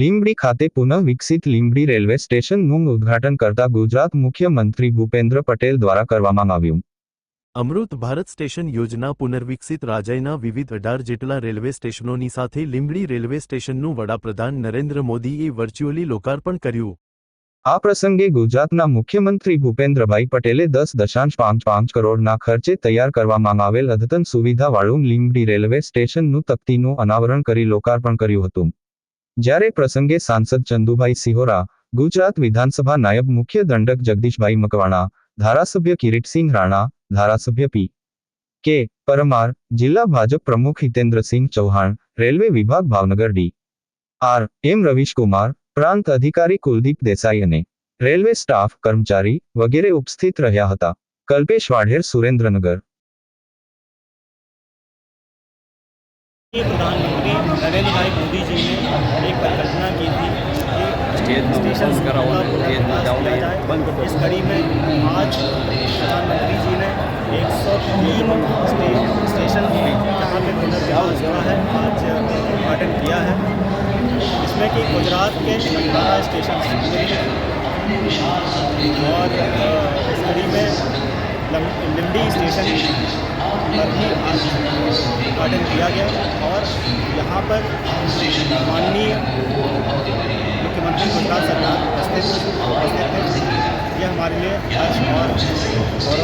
લીંબડી ખાતે પુનઃ વિકસિત લીંબડી રેલવે સ્ટેશનનું ઉદ્ઘાટન કરતા ગુજરાત મુખ્યમંત્રી ભૂપેન્દ્ર પટેલ દ્વારા કરવામાં આવ્યું. અમૃત ભારત સ્ટેશન યોજના પુનર્વિકસિત રાજ્યના વિવિધ અઢાર જેટલા રેલવે સ્ટેશનોની સાથે લીંબડી રેલવે સ્ટેશનનું વડાપ્રધાન નરેન્દ્ર મોદીએ વર્ચ્યુઅલી લોકાર્પણ કર્યું. આ પ્રસંગે ગુજરાતના મુખ્યમંત્રી ભૂપેન્દ્રભાઈ પટેલે દસ દશાંશ પાંચ પાંચ કરોડના ખર્ચે તૈયાર કરવામાં આવેલ અદ્યતન સુવિધાવાળું લીંબડી રેલવે સ્ટેશનનું તકતીનું અનાવરણ કરી લોકાર્પણ કર્યું હતું. જ્યારે પ્રસંગે સાંસદ ચંદુભાઈ સિહોરા, ગુજરાત વિધાનસભા નાયબ મુખ્ય દંડક જગદીશભાઈ મકવાણા, ધારાસભ્ય કિરીટસિંહ રાણા, ધારાસભ્ય પી. કે. પરમાર, જિલ્લા ભાજપ પ્રમુખ હિતેન્દ્રસિંહ ચૌહાણ, રેલવે વિભાગ Bhavnagar D. R. M. Ravishkumar, પ્રાંત અધિકારી કુલદીપ દેસાઈ અને રેલવે સ્ટાફ કર્મચારી વગેરે ઉપસ્થિત રહ્યા હતા. કલ્પેશ વાઢેર સુરેન્દ્રનગર. प्रधानमंत्री नरेंद्र भाई मोदी जी ने एक परिकल्पना की थी कि स्टेशन जाए। इस कड़ी में आज प्रधानमंत्री जी ने 103 स्टे, स्टेशन जहाँ पे पुनर्विकास हुआ है आज उद्घाटन किया है। इसमें कि गुजरात के बारह स्टेशन और इस कड़ी में लम- लिंडी स्टेशन पर भी आज उद्घाटन किया गया और यहाँ पर माननीय मुख्यमंत्री गुजरात सरकार उपस्थित उपस्थित थे ये हमारे लिए और